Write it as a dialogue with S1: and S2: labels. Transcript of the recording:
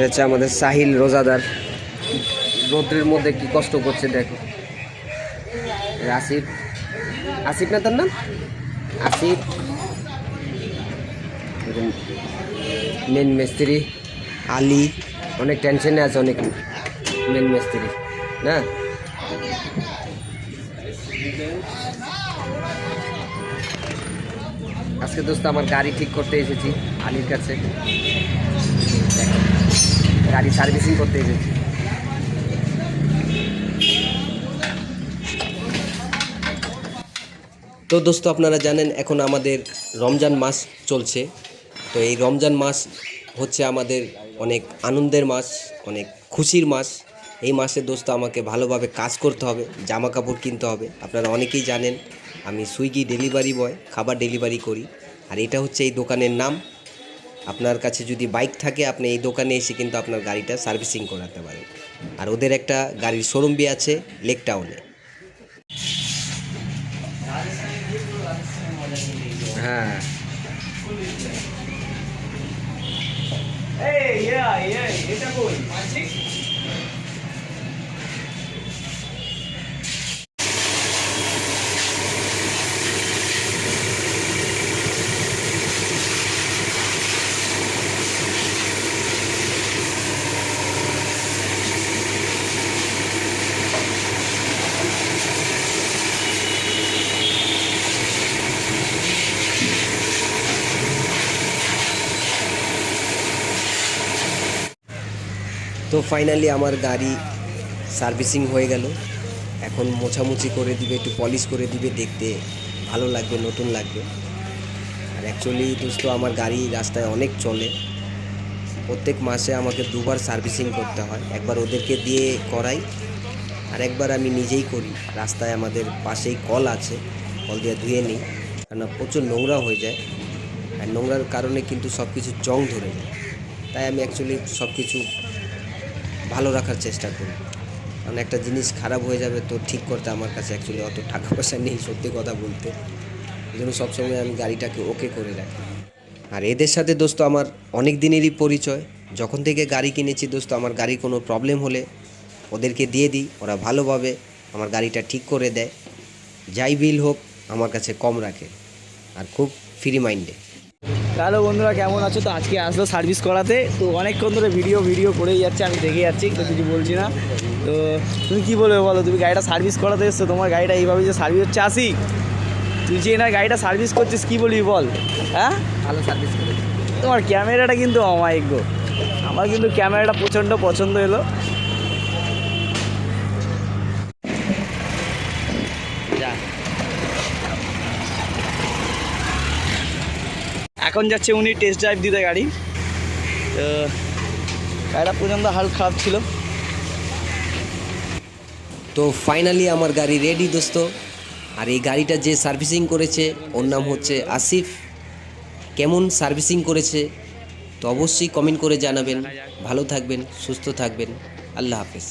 S1: এটা হচ্ছে আমাদের সাহিল রোজাদার। রৌদ্রের মধ্যে কি কষ্ট করছে দেখো। আসিফ আসিফ না তার নাম? আসিফ। মেন মিস্ত্রি। আলী। অনেক টেনশনে আছে অনেক মেন মিস্ত্রি, না? আজকে দোস্ত আমার গাড়ি ঠিক করতে এসেছি আলীর কাছে। গাড়ি সার্ভিসিং করতে এসেছি তো দোস্ত, আপনারা জানেন, এখন আমাদের রমজান মাস চলছে। তো এই রমজান মাস হচ্ছে আমাদের অনেক আনন্দের মাস, অনেক খুশির মাস। এই মাসে দোস্ত, আমাকে ভালোভাবে কাজ করতে হবে জামা কাপড় কিনতে হবে। আপনারা অনেকেই জানেন, আমি সুইগি ডেলিভারি বয়, খাবার ডেলিভারি করি। আর এটা হচ্ছে এই দোকানের নাম। আপনার কাছে যদি বাইক থাকে, আপনি এই দোকানে এসে কিন্তু আপনার গাড়িটা সার্ভিসিং করাতে পারেন। আর ওদের একটা গাড়ির শোরুম বি আছে লেক টাউনে হ্যাঁ। তো ফাইনালি আমার গাড়ি সার্ভিসিং হয়ে গেল। এখন মোছামুছি করে দিবে, একটু পলিশ করে দিবে, দেখতে ভালো লাগবে, নতুন লাগবে। আর অ্যাকচুয়ালি দোস্ত, আমার গাড়ি রাস্তায় অনেক চলে। প্রত্যেক মাসে আমাকে দুবার সার্ভিসিং করতে হয়। একবার ওদেরকে দিয়ে করাই, আর একবার আমি নিজেই করি। রাস্তায় আমাদের পাশেই কল আছে, কল দিয়ে ধুয়ে নিই। কেননা প্রচুর নোংরা হয়ে যায়। আর নোংরার কারণে কিন্তু সব কিছু জং ধরে যায়। তাই আমি অ্যাকচুয়ালি সব কিছু ভালো রাখার চেষ্টা করি। কারণ একটা জিনিস খারাপ হয়ে যাবে তো ঠিক করতে আমার কাছে অ্যাকচুয়ালি অত টাকা পয়সা নেই, সত্যি কথা বলতে। এই জন্য সবসময় আমি গাড়িটাকে ওকে করে রাখি। আর এদের সাথে দোস্ত আমার অনেক দিনেরই পরিচয়। যখন থেকে গাড়ি কিনেছি দোস্ত, আমার গাড়ির কোনো প্রবলেম হলে ওদেরকে দিয়ে দিই, ওরা ভালোভাবে আমার গাড়িটা ঠিক করে দেয়। যাই বিল হোক, আমার কাছে কম রাখে। আর খুব ফ্রি মাইন্ডে
S2: হ্যালো বন্ধুরা কেমন আছো? তো আজকে আসলো সার্ভিস করাতে। তো অনেকক্ষণ ধরে ভিডিও ভিডিও করেই যাচ্ছে আমি দেখে যাচ্ছি তো কিছু বলছি না। তো তুমি কী বলবে বলো? তুমি গাড়িটা সার্ভিস করাতে এসছো তোমার গাড়িটা এইভাবে যে সার্ভিস হচ্ছে? আসি। তুই যে না গাড়িটা সার্ভিস করছিস কী বলবি বল? হ্যাঁ?
S1: ভালো সার্ভিস করে
S2: তোমার ক্যামেরাটা কিন্তু অমায়িক গো। আমার কিন্তু ক্যামেরাটা প্রচণ্ড পছন্দ এলো। এখন যাচ্ছে উনি টেস্ট ড্রাইভ দিতে গাড়ি। তো গাড়িটা পর্যন্ত হাল খারাপ ছিল।
S1: তো ফাইনালি আমার গাড়ি রেডি দোস্ত। আর এই গাড়িটা যে সার্ভিসিং করেছে, ওর নাম হচ্ছে আসিফ। কেমন সার্ভিসিং করেছে, তো অবশ্যই কমেন্ট করে জানাবেন। ভালো থাকবেন, সুস্থ থাকবেন। আল্লাহ হাফেজ।